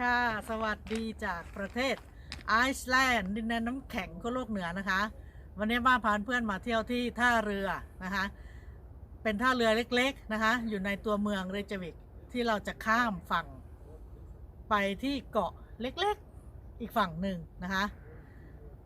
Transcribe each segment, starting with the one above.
ค่ะ สวัสดีจากประเทศไอซ์แลนด์ดินแดนน้ำแข็งขั้วโลกเหนือนะคะ วันนี้บ้านพาเพื่อนมาเที่ยวที่ท่าเรือนะคะ เป็นท่าเรือเล็กๆนะคะ อยู่ในตัวเมืองเรจวิกที่เราจะข้ามฝั่ง ไปที่เกาะเล็กๆอีกฝั่งหนึ่งนะคะ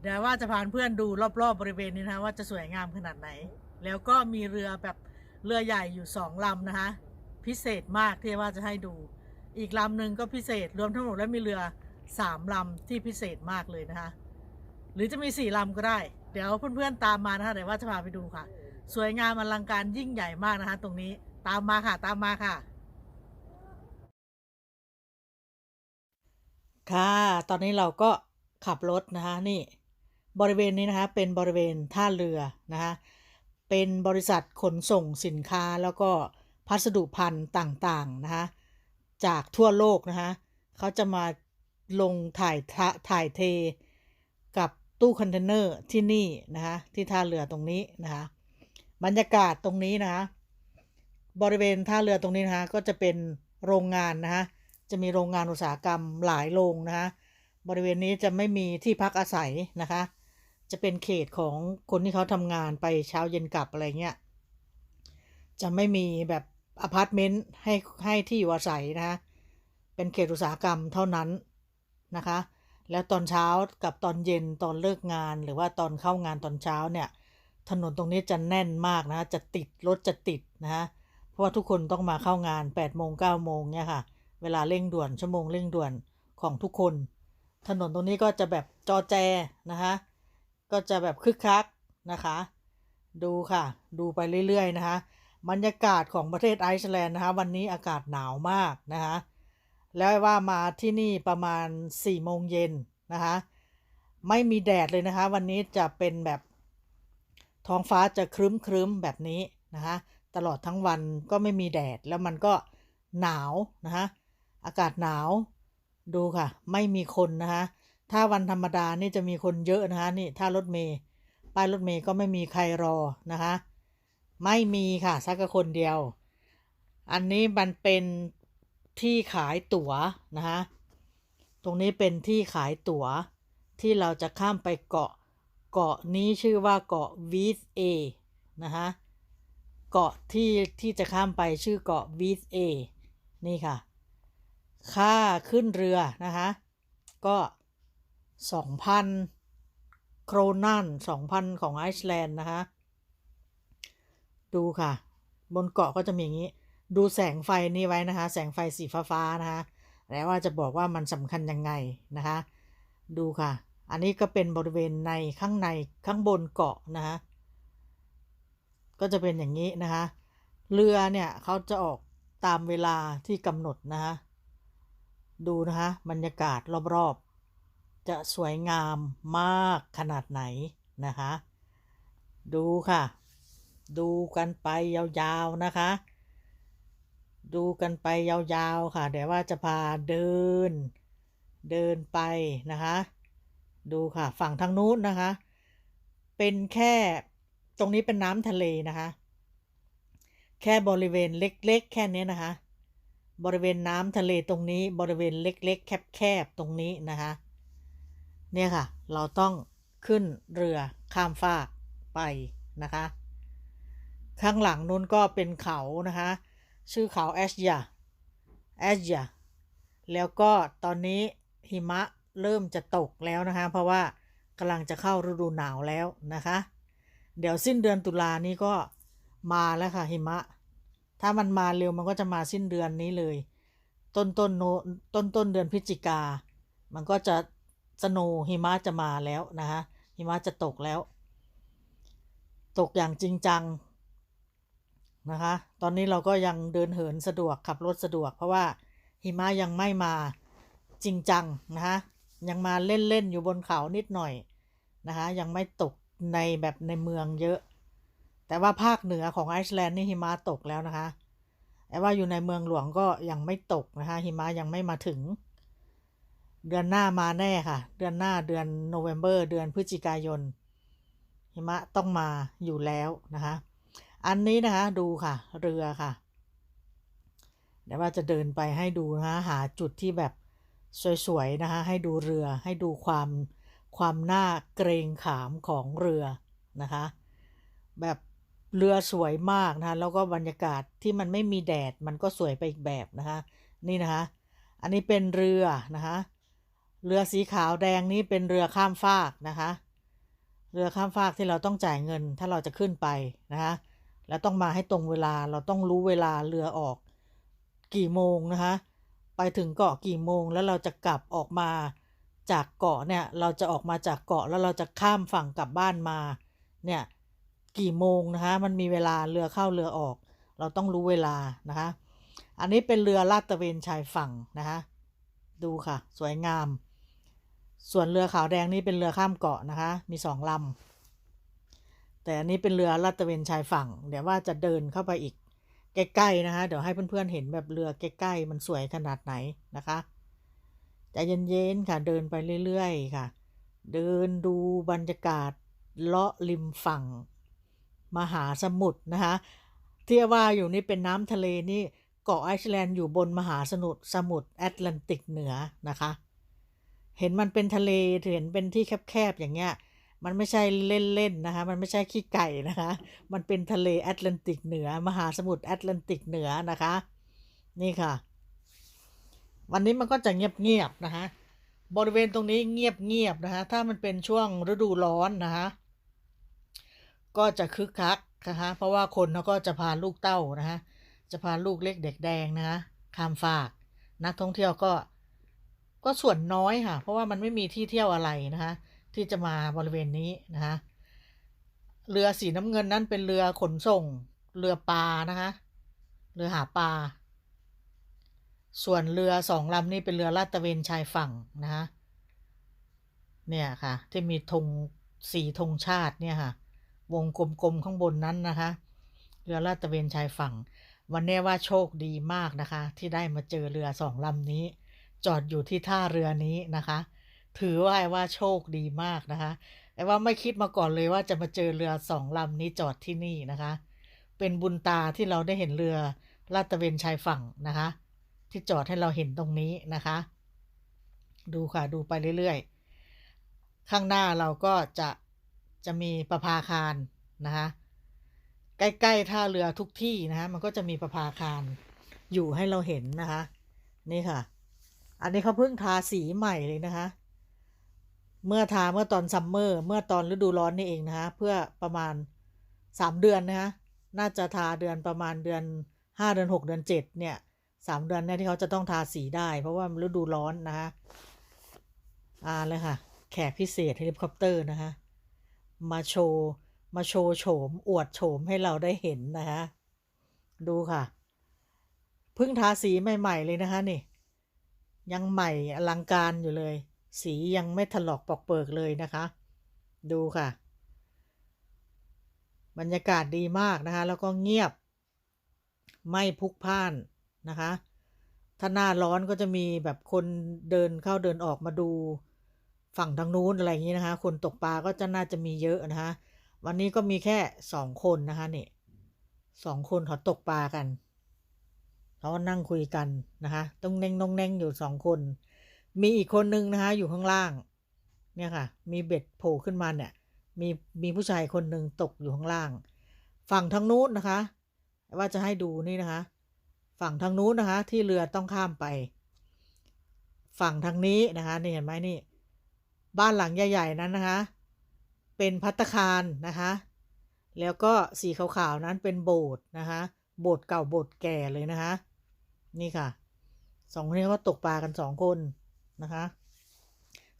เดี๋ยวว่าจะพาเพื่อนดูรอบๆบริเวณนี้นะคะว่าจะสวยงามขนาดไหน แล้วก็มีเรือแบบเรือใหญ่อยู่สองลำนะคะ พิเศษมากที่ว่าจะให้ดู อีกลำหนึ่งก็พิเศษ รวมทั้งหมดแล้วมีเรือสามลำที่พิเศษมากเลยนะคะ หรือจะมีสี่ลำก็ได้ เดี๋ยวเพื่อนๆตามมานะคะเดี๋ยวว่าจะพาไปดูค่ะ สวยงามอลังการยิ่งใหญ่มากนะคะ ตรงนี้ตามมาค่ะตามมาค่ะ ค่ะ ตอนนี้เราก็ขับรถนะคะนี่บริเวณนี้นะคะเป็นบริเวณท่าเรือนะคะเป็นบริษัทขนส่งสินค้าแล้วก็พัสดุพันธุ์ต่างๆนะคะ จากทั่วโลกนะคะเขาจะมาลงถ่ายทะถ่ายเทกับตู้คอนเทนเนอร์ที่นี่นะคะที่ท่าเรือตรงนี้นะคะบรรยากาศตรงนี้นะคะบริเวณท่าเรือตรงนี้นะคะก็จะเป็นโรงงานนะคะจะมีโรงงานอุตสาหกรรมหลายโรงนะคะบริเวณนี้จะไม่มีที่พักอาศัยนะคะ จะเป็นเขตของคนที่เขาทำงานไปเช้าเย็นกลับอะไรเงี้ยจะไม่มีแบบ อพาร์ตเมนต์ให้ให้ที่อยู่อาศัยนะคะเป็นเขตอุตสาหกรรมเท่านั้นนะคะ แล้วตอนเช้ากับตอนเย็นตอนเลิกงาน หรือว่าตอนเข้างานตอนเช้าเนี่ยถนนตรงนี้จะแน่นมากนะจะติดรถจะติดนะคะเพราะว่าทุกคนต้องมาเข้างาน8โมง9โมงเนี่ยค่ะเวลาเร่งด่วนชั่วโมงเร่งด่วนของทุกคน ถนนตรงนี้ก็จะแบบจอแจนะคะก็จะแบบคึกคักนะคะ ดูค่ะ ดูไปเรื่อยๆนะคะ บรรยากาศของประเทศไอซ์แลนด์นะคะวันนี้อากาศหนาวมากนะคะแล้วว่ามาที่นี่ประมาณ4ี่โมงเย็นนะคะไม่มีแดดเลยนะคะวันนี้จะเป็นแบบท้องฟ้าจะครึ้มครึ้มแบบนี้นะคะตลอดทั้งวันก็ไม่มีแดดแล้วมันก็หนาวนะคะอากาศหนาวดูค่ะ ไม่มีคนนะคะถ้าวันธรรมดานี่จะมีคนเยอะนะคะนี่ถ้ารถเมย์ป้ายรถเมย์ก็ไม่มีใครรอนะคะ ไม่มีค่ะ สักคนเดียว อันนี้มันเป็นที่ขายตั๋วนะคะตรงนี้เป็นที่ขายตั๋ว ที่เราจะข้ามไปเกาะ เกาะนี้ชื่อว่าเกาะวีสเอนะคะเกาะที่ที่จะข้ามไปชื่อเกาะวีสเอนี่ค่ะ ค่าขึ้นเรือนะคะก็สองพันโครนันสองพันของไอซ์แลนด์นะคะ ดูค่ะ บนเกาะก็จะมีอย่างนี้ ดูแสงไฟนี่ไว้นะคะ แสงไฟสีฟ้าๆนะคะ แล้วว่าจะบอกว่ามันสำคัญยังไงนะคะ ดูค่ะ อันนี้ก็เป็นบริเวณในข้างในข้างบนเกาะนะคะก็จะเป็นอย่างนี้นะคะ เรือเนี่ยเขาจะออกตามเวลาที่กำหนดนะคะดูนะคะบรรยากาศรอบๆ จะสวยงามมากขนาดไหนนะคะ ดูค่ะ ดูกันไปยาวๆนะคะ ดูกันไปยาวๆค่ะเดี๋ยวว่าจะพาเดิน เดินไปนะคะ ดูค่ะฝั่งทางนู้นนะคะ เป็นแค่ตรงนี้เป็นน้ำทะเลนะคะ แค่บริเวณเล็กๆ แค่นี้นะคะ บริเวณน้ำทะเลตรงนี้บริเวณเล็กๆ แคบๆ ตรงนี้นะคะ เนี่ยค่ะ เราต้องขึ้นเรือข้ามฟากไปนะคะ ข้างหลังนู้นก็เป็นเขานะคะ ชื่อเขาแอชยาแอชยาแล้วก็ตอนนี้หิมะเริ่มจะตกแล้วนะคะ เพราะว่ากำลังจะเข้าฤดูหนาวแล้วนะคะ เดี๋ยวสิ้นเดือนตุลานี้ก็มาแล้วค่ะหิมะ ถ้ามันมาเร็วมันก็จะมาสิ้นเดือนนี้เลย ต้นต้นโนต้นต้นเดือนพฤศจิกา มันก็จะสโนหิมะจะมาแล้วนะคะหิมะจะตกแล้ว ตกอย่างจริงจัง นะคะ ตอนนี้เราก็ยังเดินเหินสะดวกขับรถสะดวก เพราะว่าหิมะยังไม่มาจริงจังนะคะยังมาเล่นๆอยู่บนเขานิดหน่อยนะคะยังไม่ตกในแบบในเมืองเยอะ แต่ว่าภาคเหนือของไอซ์แลนด์นี่หิมะตกแล้วนะคะแต่ว่าอยู่ในเมืองหลวงก็ยังไม่ตกนะคะหิมะยังไม่มาถึง เดือนหน้ามาแน่ค่ะ เดือนหน้าเดือนโนเวม ber เดือนพฤศจิกายนหิมะต้องมาอยู่แล้วนะคะ อันนี้นะคะดูค่ะ เรือค่ะเดี๋ยวว่าจะเดินไปให้ดูนะคะหาจุดที่แบบสวยๆนะคะให้ดูเรือให้ดูความความน่าเกรงขามของเรือนะคะ แบบเรือสวยมากนะคะแล้วก็บรรยากาศที่มันไม่มีแดดมันก็สวยไปอีกแบบนะคะ นี่นะคะอันนี้เป็นเรือนะคะเรือสีขาวแดงนี้เป็นเรือข้ามฟากนะคะ เรือข้ามฟากที่เราต้องจ่ายเงินถ้าเราจะขึ้นไปนะคะ แล้วต้องมาให้ตรงเวลาเราต้องรู้เวลาเรือออก กี่โมงนะคะไปถึงเกาะกี่โมงแล้วเราจะกลับออกมาจากเกาะเนี่ยเราจะออกมาจากเกาะแล้วเราจะข้ามฝั่งกลับบ้านมาเนี่ยกี่โมงนะคะมันมีเวลาเรือเข้าเรือออก เราต้องรู้เวลานะคะอันนี้เป็นเรือลาดตระเวนชายฝั่งนะคะดูค่ะ สวยงาม ส่วนเรือขาวแดงนี่เป็นเรือข้ามเกาะนะคะ มีสองลำ แต่อันนี้เป็นเรือลาดตระเวนชายฝั่ง เดี๋ยวว่าจะเดินเข้าไปอีกใกล้ๆนะคะ เดี๋ยวให้เพื่อนๆเห็นแบบเรือใกล้ๆมันสวยขนาดไหนนะคะใจเย็นๆค่ะเดินไปเรื่อยๆค่ะ เดินดูบรรยากาศเลาะริมฝั่ง มหาสมุทรนะคะที่ว่าอยู่นี่เป็นน้ำทะเลนี่เกาะไอซ์แลนด์อยู่บนมหาสมุทรสมุทรแอตแลนติกเหนือนะคะ เห็นมันเป็นทะเลเห็นเป็นที่แคบๆอย่างเงี้ย มันไม่ใช่เล่นๆนะคะ มันไม่ใช่ขี้ไก่นะคะ มันเป็นทะเลแอตแลนติกเหนือ มหาสมุทรแอตแลนติกเหนือนะคะ นี่ค่ะ วันนี้มันก็จะเงียบๆนะคะ บริเวณตรงนี้เงียบๆนะคะ ถ้ามันเป็นช่วงฤดูร้อนนะคะ ก็จะคึกคักนะคะ เพราะว่าคนเขาก็จะพาลูกเต้านะคะ จะพาลูกเล็กเด็กแดงนะคะข้ามฝาก นักท่องเที่ยวก็ ก็ส่วนน้อยค่ะ เพราะว่ามันไม่มีที่เที่ยวอะไรนะคะ ที่จะมาบริเวณนี้นะคะเรือสีน้ำเงินนั้นเป็นเรือขนส่ง เรือปลานะคะเรือหาปลา ส่วนเรือสองลำนี้เป็นเรือลาดตระเวนชายฝั่งนะคะเนี่ยค่ะ ที่มีธงสีธงชาติเนี่ยค่ะ วงกลมๆข้างบนนั้นนะคะ เรือลาดตระเวนชายฝั่ง วันนี้ว่าโชคดีมากนะคะ ที่ได้มาเจอเรือสองลำนี้ จอดอยู่ที่ท่าเรือนี้นะคะ ถือว่าไอ้ว่าโชคดีมากนะคะไอ้ว่าไม่คิดมาก่อนเลยว่าจะมาเจอเรือสองลำนี้จอดที่นี่นะคะ เป็นบุญตาที่เราได้เห็นเรือลาดตะเวนชายฝั่งนะคะ ที่จอดให้เราเห็นตรงนี้นะคะ ดูค่ะดูไปเรื่อยๆ ข้างหน้าเราก็จะจะมีประภาคารนะคะใกล้ๆท่าเรือทุกที่นะคะมันก็จะมีประภาคารอยู่ให้เราเห็นนะคะ นี่ค่ะ อันนี้เขาเพิ่งทาสีใหม่เลยนะคะ เมื่อทาเมื่อตอนซัมเมอร์เมื่อตอนฤดูร้อนนี่เองนะคะเพื่อประมาณสามเดือนนะคะน่าจะทาเดือนประมาณเดือนห้าเดือนหกเดือนเจ็ดเนี่ยสามเดือนเนี่ยที่เขาจะต้องทาสีได้ เพราะว่าฤดูร้อนนะคะอ่าเลยค่ะ แขกพิเศษเฮลิคอปเตอร์นะคะมาโชว์มาโชว์โฉม อวดโฉมให้เราได้เห็นนะคะดูค่ะเพิ่งทาสีใหม่ ๆ เลยนะคะนี่ ยังใหม่อลังการอยู่เลย สียังไม่ถลอกปอกเปิกเลยนะคะ ดูค่ะ บรรยากาศดีมากนะคะ แล้วก็เงียบ ไม่พลุกพล่านนะคะ ถ้าหน้าร้อนก็จะมีแบบคนเดินเข้าเดินออกมาดูฝั่งทางนู้นอะไรอย่างนี้นะคะ คนตกปลาก็จะน่าจะมีเยอะนะคะ วันนี้ก็มีแค่สองคนนะคะนี่สองคนเขาตกปลากันเขานั่งคุยกันนะคะต้องเน่งนงเน่งอยู่สองคน มีอีกคนนึงนะคะอยู่ข้างล่าง เนี่ยค่ะ มีเบ็ดโผล่ขึ้นมาเนี่ย มีมีผู้ชายคนหนึ่งตกอยู่ข้างล่าง ฝั่งทางนู้นนะคะ ว่าจะให้ดูนี่นะคะ ฝั่งทางนู้นนะคะ ที่เรือต้องข้ามไป ฝั่งทางนี้นะคะนี่เห็นไหมนี่ บ้านหลังใหญ่ ๆ นั้นนะคะ เป็นพัตคารนะคะ แล้วก็สีขาวๆนั้นเป็นโบสถ์นะคะ โบสถ์เก่าโบสถ์แก่เลยนะคะ นี่ค่ะสองคนนี้ก็ตกปลากันสองคน นะคะ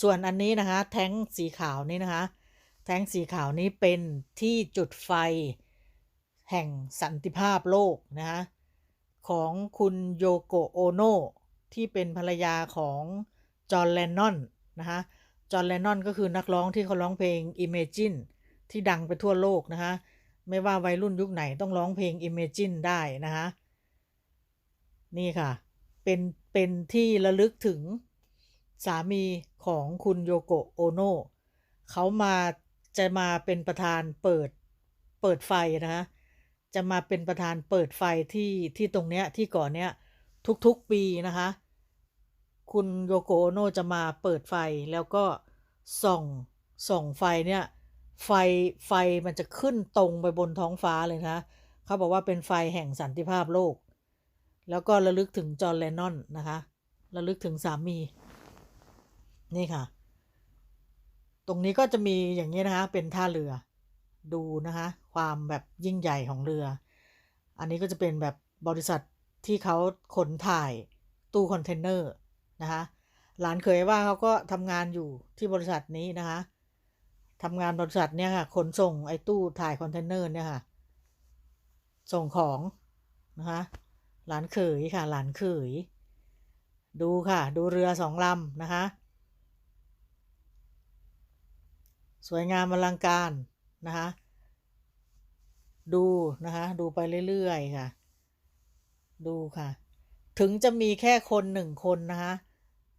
ส่วนอันนี้นะคะ แท้งสีขาวนี่นะคะ แท้งสีขาวนี้เป็นที่จุดไฟ แห่งสันติภาพโลกนะคะของคุณโยโกโอโนที่เป็นภรรยาของจอห์นแลนนอนนะคะจอห์นแลนนอนก็คือนักร้องที่เขาร้องเพลง Imagine ที่ดังไปทั่วโลกนะคะไม่ว่าวัยรุ่นยุคไหนต้องร้องเพลง Imagine ได้นะคะนี่ค่ะ เป็น เป็นที่ระลึกถึง สามีของคุณโยโกโอโนะเขามาจะมาเป็นประธานเปิดเปิดไฟนะคะจะมาเป็นประธานเปิดไฟที่ที่ตรงเนี้ยที่ก่อนเนี้ยทุกๆปีนะคะ คุณโยโกโอโนะจะมาเปิดไฟแล้วก็ส่องส่องไฟเนี่ยไฟไฟมันจะขึ้นตรงไปบนท้องฟ้าเลยนะเขาบอกว่าเป็นไฟแห่งสันติภาพโลก แล้วก็ระลึกถึงจอห์นแลนนอนนะคะระลึกถึงสามี นี่ค่ะ ตรงนี้ก็จะมีอย่างนี้นะคะ เป็นท่าเรือ ดูนะคะ ความแบบยิ่งใหญ่ของเรือ อันนี้ก็จะเป็นแบบบริษัทที่เขาขนถ่ายตู้คอนเทนเนอร์นะคะ หลานเคยว่าเขาก็ทำงานอยู่ที่บริษัทนี้นะคะทำงานบริษัทเนี่ยค่ะ ขนส่งไอ้ตู้ถ่ายคอนเทนเนอร์เนี่ยค่ะ ส่งของนะคะหลานเขยค่ะ หลานเขยดูค่ะ ดูเรือสองลำนะคะ สวยงามอลังการนะคะดูนะคะดูไปเรื่อยๆค่ะ ดูค่ะ ถึงจะมีแค่คนหนึ่งคนนะคะ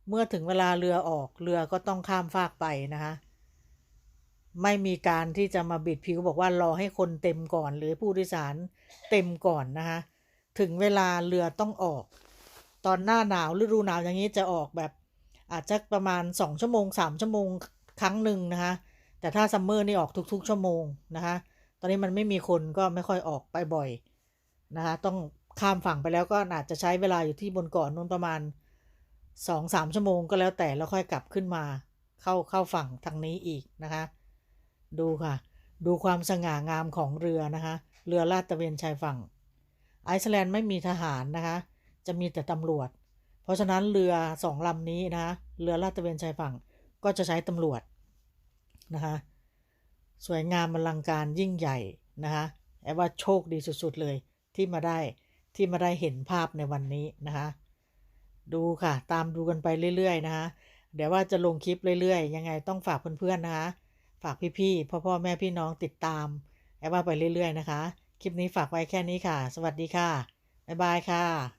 เมื่อถึงเวลาเรือออกเรือก็ต้องข้ามฟากไปนะคะไม่มีการที่จะมาบิดผิวบอกว่ารอให้คนเต็มก่อน หรือผู้โดยสารเต็มก่อนนะคะถึงเวลาเรือต้องออก ตอนหน้าหนาวฤดูหนาวอย่างนี้จะออกแบบอาจจะประมาณ 2 ชั่วโมง 3 ชั่วโมงครั้งหนึ่งนะคะ แต่ถ้าซัมเมอร์นี่ออกทุก ๆ ชั่วโมงนะคะตอนนี้มันไม่มีคนก็ไม่ค่อยออกไปบ่อยนะคะต้องข้ามฝั่งไปแล้วก็อาจจะใช้เวลาอยู่ที่บนเกาะนู้นประมาณ 2-3 ชั่วโมงก็แล้วแต่แล้วค่อยกลับขึ้นมาเข้าเข้าฝั่งทางนี้อีกนะคะ ดูค่ะ ดูความสง่างามของเรือนะคะ เรือลาดตระเวนชายฝั่ง ไอซ์แลนด์ไม่มีทหารนะคะ จะมีแต่ตำรวจ เพราะฉะนั้นเรือสองลำนี้นะคะเรือลาดตระเวนชายฝั่งก็จะใช้ตำรวจ นะคะสวยงามอลังการยิ่งใหญ่นะคะแอบว่าโชคดีสุดๆเลยที่มาได้ที่มาได้เห็นภาพในวันนี้นะคะดูค่ะ ตามดูกันไปเรื่อยๆนะคะเดี๋ยวว่าจะลงคลิปเรื่อยๆ ยังไงต้องฝากเพื่อนๆนะคะฝากพี่ๆพ่อพ่อแม่พี่น้องติดตามแอบว่าไปเรื่อยๆนะคะ คลิปนี้ฝากไว้แค่นี้ค่ะ สวัสดีค่ะบ๊ายบายค่ะ